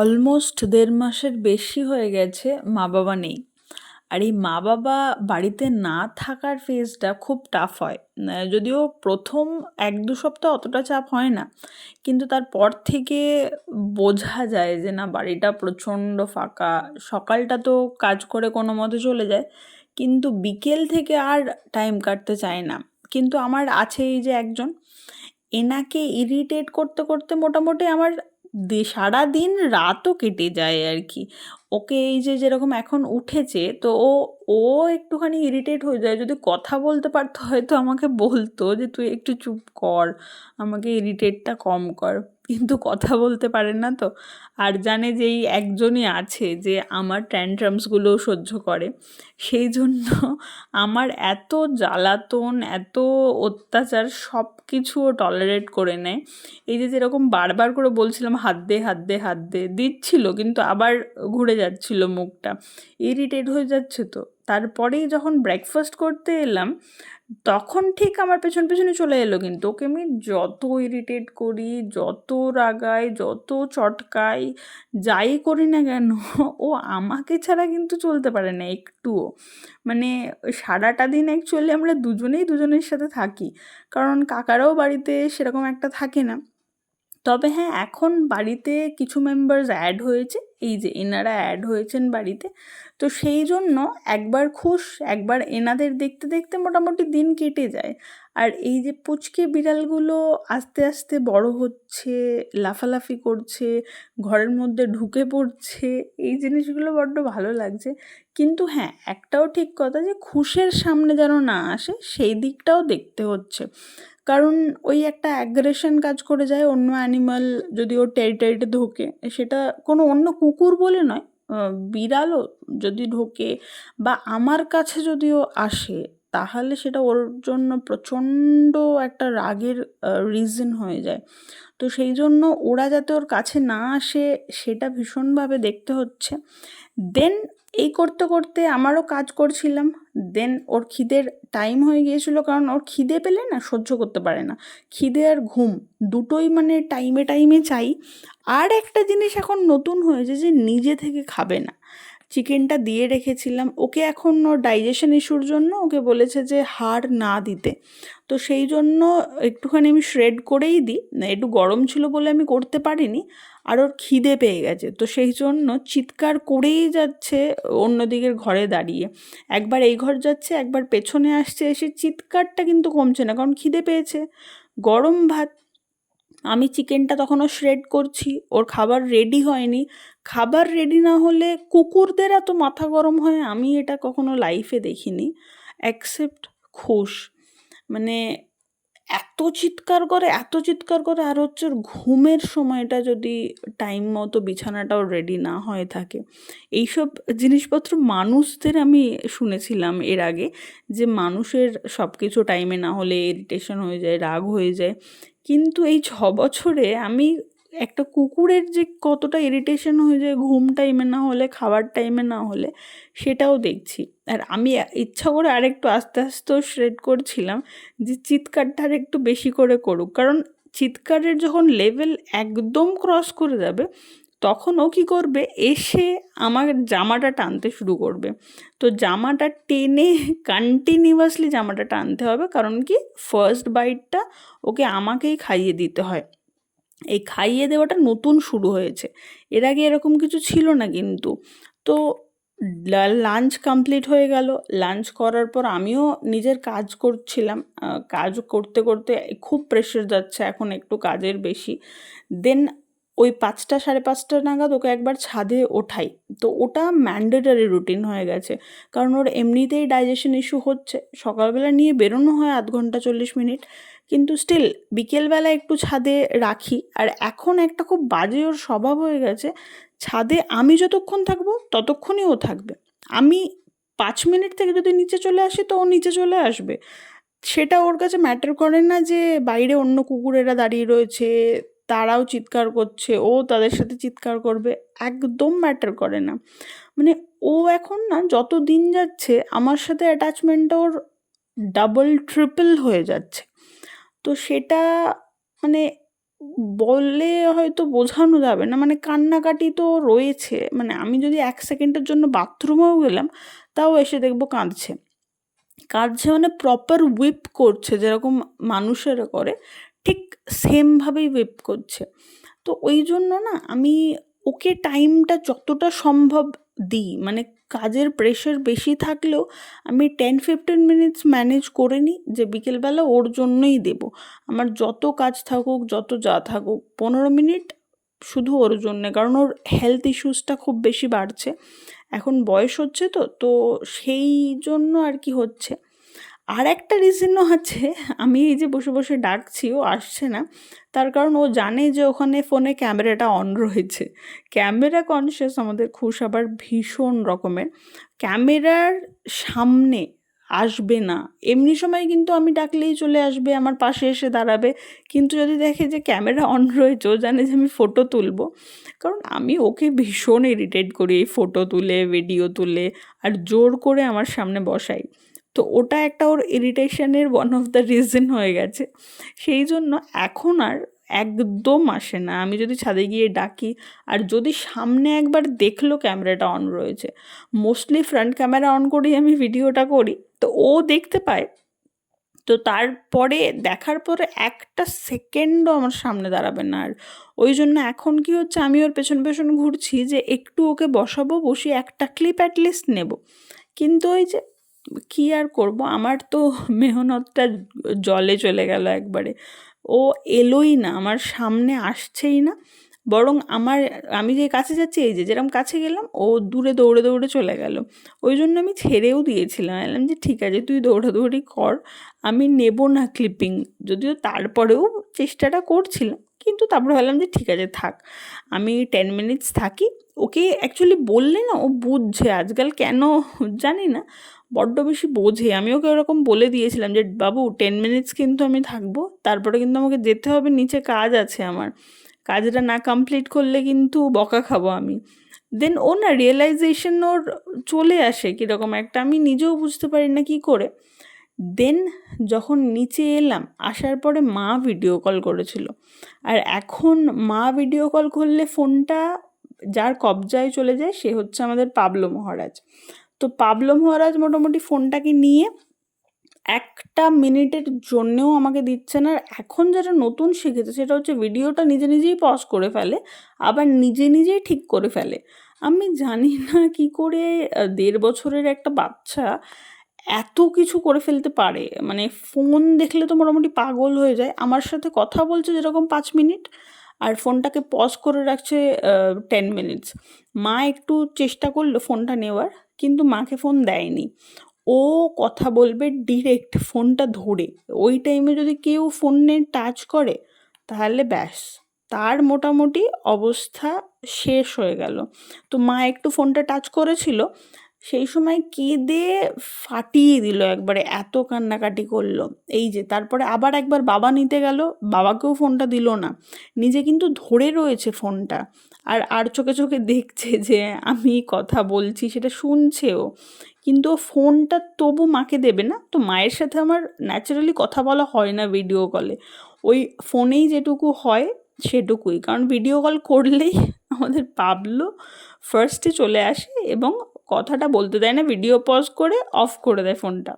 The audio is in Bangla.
অলমোস্ট দেড় মাসের বেশি হয়ে গেছে মা বাবা নেই। আর এই মা বাবা বাড়িতে না থাকার ফেজটা খুব টাফ হয়। যদিও প্রথম এক দু সপ্তাহ অতটা চাপ হয় না, কিন্তু তারপর থেকে বোঝা যায় যে না, বাড়িটা প্রচণ্ড ফাঁকা, সকালটা তো কাজ করে কোনো মতে চলে যায়, কিন্তু বিকেল থেকে আর টাইম কাটতে চায় না। কিন্তু আমার আছে এই যে একজন, এনাকে ইরিটেট করতে করতে মোটামুটি আমার সারাদিন রাতও কেটে যায় আর কি। ওকে এই যে যেরকম এখন উঠেছে, তো ও ও একটুখানি ইরিটেট হয়ে যায়। যদি কথা বলতে পারতো, হয়তো আমাকে বলতো যে, তুই একটু চুপ কর, আমাকে ইরিটেটটা কম কর। কিন্তু কথা বলতে পারেন না তো। আর জানে যে এই একজনই আছে যে আমার ট্যান্ট্রামসগুলোও সহ্য করে। সেই জন্য আমার এত জ্বালাতন, এত অত্যাচার সব কিছুও টলারেট করে নেয়। এই যে যেরকম বারবার করে বলছিলাম, হাত দে হাত দে হাত দে, দিচ্ছিল কিন্তু আবার ঘুরে যাচ্ছিল মুখটা। ইরিটেট হয়ে যাচ্ছে তো। তারপরেই যখন ব্রেকফাস্ট করতে এলাম, তখন ঠিক আমার পেছন পেছনে চলে এলো কিন্তু। ওকে আমি যত ইরিটেট করি, যত রাগাই, যত চটকাই, যাই করি না কেন, ও আমাকে ছাড়া কিন্তু চলতে পারে না একটুও। মানে সারাটা দিন অ্যাকচুয়ালি আমরা দুজনেই দুজনের সাথে থাকি। কারণ কাকারাও বাড়িতে সেরকম একটা থাকে না। তবে হ্যাঁ এখন বাড়িতে কিছু মেম্বার্স অ্যাড হয়েছে। এই যে এনারা অ্যাড হয়েছেন বাড়িতে। তো সেই জন্য একবার খুশ, একবার এনাদের দেখতে দেখতে মোটামুটি দিন কেটে যায়। আর এই যে পুচকে বিড়ালগুলো আস্তে আস্তে বড় হচ্ছে, লাফালাফি করছে, ঘরের মধ্যে ঢুকে পড়ছে, এই জিনিসগুলো বড্ড ভালো লাগছে। কিন্তু হ্যাঁ একটাও ঠিক কথা যে খুশের সামনে যেন না আসে, সেই দিকটাও দেখতে হচ্ছে। কারণ ওই একটা অ্যাগ্রেশন কাজ করে যায়, অন্য অ্যানিমাল যদি ওর টেরিটারিতে ঢোকে, সেটা কোনো অন্য কুকুর বলে নয় বিড়ালও যদি ঢোকে বা আমার কাছে যদিও আসে, তাহলে সেটা ওর জন্য প্রচণ্ড একটা রাগের রিজন হয়ে যায়। তো সেই জন্য ওরা যাতে ওর কাছে না আসে সেটা ভীষণভাবে দেখতে হচ্ছে। দেন এই করতে করতে আমারও কাজ করছিলাম। দেন ওর খিদের টাইম হয়ে গিয়েছিল কারণ ওর খিদে পেলে না সহ্য করতে পারে না। খিদে আর ঘুম দুটোই মানে টাইমে টাইমে চাই। আর একটা জিনিস এখন নতুন হয়েছে যে নিজে থেকে খাবে না। চিকেনটা দিয়ে রেখেছিলাম। ওকে এখন ওর ডাইজেশন ইস্যুর জন্য ওকে বলেছে যে হাড় না দিতে। তো সেই জন্য একটুখানি আমি শ্রেড করেই দিই। না একটু গরম ছিল বলে আমি করতে পারিনি। আর ওর খিদে পেয়ে গেছে। তো সেই জন্য চিৎকার করেই যাচ্ছে অন্য দিকের ঘরে দাঁড়িয়ে। একবার এই ঘর যাচ্ছে, একবার পেছনে আসছে। এসে চিৎকারটা কিন্তু কমছে না, কারণ খিদে পেয়েছে। গরম ভাত আমি চিকেনটা তখনও শ্রেড করছি, ওর খাবার রেডি হয়নি। খাবার রেডি না হলে কুকুরদের এত মাথা গরম হয়, আমি এটা কখনো লাইফে দেখিনি অ্যাকসেপ্ট খুশ। মানে এত চিৎকার করে, এত চিৎকার করে, আর হচ্ছে ওর ঘুমের সময়টা যদি টাইম মতো বিছানাটাও রেডি না হয়ে থাকে। এইসব জিনিসপত্র মানুষদের আমি শুনেছিলাম এর আগে, যে মানুষের সব কিছু টাইমে না হলে ইরিটেশন হয়ে যায়, রাগ হয়ে যায়। কিন্তু এই ছ বছরে আমি একটা কুকুরের যে কতটা ইরিটেশন হয়ে যায় ঘুম টাইমে না হলে, খাবার টাইমে না হলে, সেটাও দেখছি। আর আমি ইচ্ছা করে আরেকটু আস্তে আস্তে শ্রেড করছিলাম যে চিৎকারটা আর একটু বেশি করে করুক। কারণ চিৎকারের যখন লেভেল একদম ক্রস করে যাবে তখন ও কী করবে? এসে আমার জামাটা টানতে শুরু করবে। তো জামাটা টেনে কন্টিনিউয়াসলি জামাটা টানতে হবে। কারণ কি? ফার্স্ট বাইটটা ওকে আমাকেই খাইয়ে দিতে হয়। এই খাইয়ে দেওয়াটা নতুন শুরু হয়েছে। এর আগে এরকম কিছু ছিল না কিন্তু। তো লাঞ্চ কমপ্লিট হয়ে গেল। লাঞ্চ করার পর আমিও নিজের কাজ করছিলাম। কাজ করতে করতে খুব প্রেশার যাচ্ছে। এখন একটু কাজের বেশি। দেন ওই পাঁচটা সাড়ে পাঁচটা নাগাদ ওকে একবার ছাদে ওঠাই। তো ওটা ম্যান্ডেটারি রুটিন হয়ে গেছে। কারণ ওর এমনিতেই ডাইজেশন ইস্যু হচ্ছে। সকালবেলা নিয়ে বেরোনো হয় আধ ঘণ্টা চল্লিশ মিনিট। কিন্তু স্টিল বিকেলবেলা একটু ছাদে রাখি। আর এখন একটা খুব বাজে ওর স্বভাব হয়ে গেছে। ছাদে আমি যতক্ষণ থাকব ততক্ষণই ও থাকবে। আমি পাঁচ মিনিট থেকে যদি নিচে চলে আসি তো ও নিচে চলে আসবে। সেটা ওর কাছে ম্যাটার করে না যে বাইরে অন্য কুকুরেরা দাঁড়িয়ে রয়েছে। তারাও চিৎকার করছে, ও তাদের সাথে চিৎকার করবে, একদম ম্যাটার করে না। মানে ও এখন না যত দিন যাচ্ছে আমার সাথে অ্যাটাচমেন্টটা ওর ডাবল ট্রিপল হয়ে যাচ্ছে। তো সেটা মানে বললে হয়তো বোঝানো যাবে না মানে কান্নাকাটি তো রয়েছে। মানে আমি যদি এক সেকেন্ডের জন্য বাথরুমেও গেলাম, তাও এসে দেখব কাঁদছে। কাঁদছে মানে প্রপার উইপ করছে, যেরকম মানুষেরা করে ঠিক সেমভাবেই উইপ করছে। তো ওই জন্য না আমি ওকে টাইমটা যতটা সম্ভব দিই মানে কাজের প্রেশার বেশি থাকলেও আমি টেন ফিফটিন মিনিটস ম্যানেজ করে নিই যে বিকেলবেলা ওর জন্যই দেব। আমার যত কাজ থাকুক, যত যা থাকুক, পনেরো মিনিট শুধু ওর জন্যে, কারণ ওর হেলথ ইস্যুসটা খুব বেশি বাড়ছে। এখন বয়স হচ্ছে তো তো সেই জন্য আর কি হচ্ছে। আর একটা রিজনও আছে। আমি এই যে বসে বসে ডাকছি, ও আসছে না। তার কারণ ও জানে যে ওখানে ফোনে ক্যামেরাটা অন রয়েছে। ক্যামেরা কনসিয়াস আমাদের খুশ আবার ভীষণ রকমের। ক্যামেরার সামনে আসবে না। এমনি সময় কিন্তু আমি ডাকলেই চলে আসবে, আমার পাশে এসে দাঁড়াবে। কিন্তু যদি দেখে যে ক্যামেরা অন রয়েছে, ও জানে যে আমি ফটো তুলবো। কারণ আমি ওকে ভীষণ ইরিটেট করি, এই ফটো তুলে ভিডিও তুলে, আর জোর করে আমার সামনে বসাই। তো ওটা একটা ওর ইরিটেশনের ওয়ান অফ দ্য রিজন হয়ে গেছে। সেই জন্য এখন আর একদম আসে না। আমি যদি ছাদে গিয়ে ডাকি, আর যদি সামনে একবার দেখল ক্যামেরাটা অন রয়েছে মোস্টলি ফ্রন্ট ক্যামেরা অন করেই আমি ভিডিওটা করি, তো ও দেখতে পায়। তো তারপরে দেখার পরে একটা সেকেন্ডও আমার সামনে দাঁড়াবে না আর। ওই জন্য এখন কি হচ্ছে, আমি ওর পেছন পেছন ঘুরছি যে একটু ওকে বসাবো, বসিয়ে একটা ক্লিপ অ্যাটলিস্ট নেব। কিন্তু ওই যে কী আর করব? আমার তো মেহনতটা জলে চলে গেল একবারে। ও এলোই না, আমার সামনে আসছেই না। বরং আমার, আমি যে কাছে যাচ্ছি, এই যে যেরকম কাছে গেলাম, ও দূরে দৌড়ে দৌড়ে চলে গেল। ওই জন্য আমি ছেড়েও দিয়েছিলাম। এলাম যে, ঠিক আছে, তুই দৌড়াদৌড়ি কর। আমি নেব না ক্লিপিং যদিও তারপরেও চেষ্টাটা করছিলাম, কিন্তু তারপরে ভাবলাম যে, ঠিক আছে, থাক। আমি টেন মিনিটস থাকি ওকে অ্যাকচুয়ালি বললে না, ও বুঝছে। আজকাল কেন জানি না, বড্ড বেশি বোঝে। আমি ওকে ওরকম বলে দিয়েছিলাম যে, বাবু টেন মিনিটস কিন্তু আমি থাকব। তারপরে কিন্তু আমাকে যেতে হবে, নিচে কাজ আছে আমার। কাজটা না কমপ্লিট করলে কিন্তু বকা খাব আমি। দেন ও না রিয়েলাইজেশন ওর চলে আসে কীরকম একটা। আমি নিজেও বুঝতে পারি না কী করে। দেন যখন নিচে এলাম, আসার পরে মা ভিডিও কল করেছিল। আর এখন মা ভিডিও কল করলে ফোনটা যার কবজায় চলে যায় সে হচ্ছে আমাদের পাবলো মহারাজ। তো পাবলো মহারাজ মোটামুটি ফোনটাকে নিয়ে একটা মিনিটের জন্যেও আমাকে দিচ্ছে না আর এখন যেটা নতুন শিখেছে সেটা হচ্ছে ভিডিওটা নিজে নিজেই পজ করে ফেলে, আবার নিজে নিজেই ঠিক করে ফেলে। আমি জানি না কি করে দেড় বছরের একটা বাচ্চা এত কিছু করে ফেলতে পারে। মানে ফোন দেখলে তো মোটামুটি পাগল হয়ে যায়। আমার সাথে কথা বলছে যেরকম পাঁচ মিনিট আর ফোনটাকে পজ করে রাখছে টেন মিনিটস মা একটু চেষ্টা করল ফোনটা নেওয়ার, কিন্তু মাকে ফোন দেয়নি। ও কথা বলবে ডিরেক্ট ফোনটা ধরে। ওই টাইমে যদি কেউ ফোনে টাচ করে, তাহলে ব্যাস। তার মোটামুটি অবস্থা শেষ হয়ে গেল। তো মা একটু ফোনটা টাচ করেছিল সেই সময় কেঁদে ফাটিয়ে দিল একবারে, এত কান্নাকাটি করল। এই যে, তারপরে আবার একবার বাবা নিতে গেল, বাবাকেও ফোনটা দিল না। নিজে কিন্তু ধরে রয়েছে ফোনটা। আর আর চোখে চোখে দেখছে যে, আমি কথা বলছি, সেটা শুনছেও। কিন্তু ফোনটা তবু মাকে দেবে না। তো মায়ের সাথে আমার ন্যাচারালি কথা বলা হয় না ভিডিও কলে ওই ফোনেই যেটুকু হয়, সেটুকুই। কারণ ভিডিও কল করলেই আমাদের পাবলো ফার্স্টে চলে আসে এবং কথাটা বলতে দেয় না ভিডিও পজ করে অফ করে দেয় ফোনটা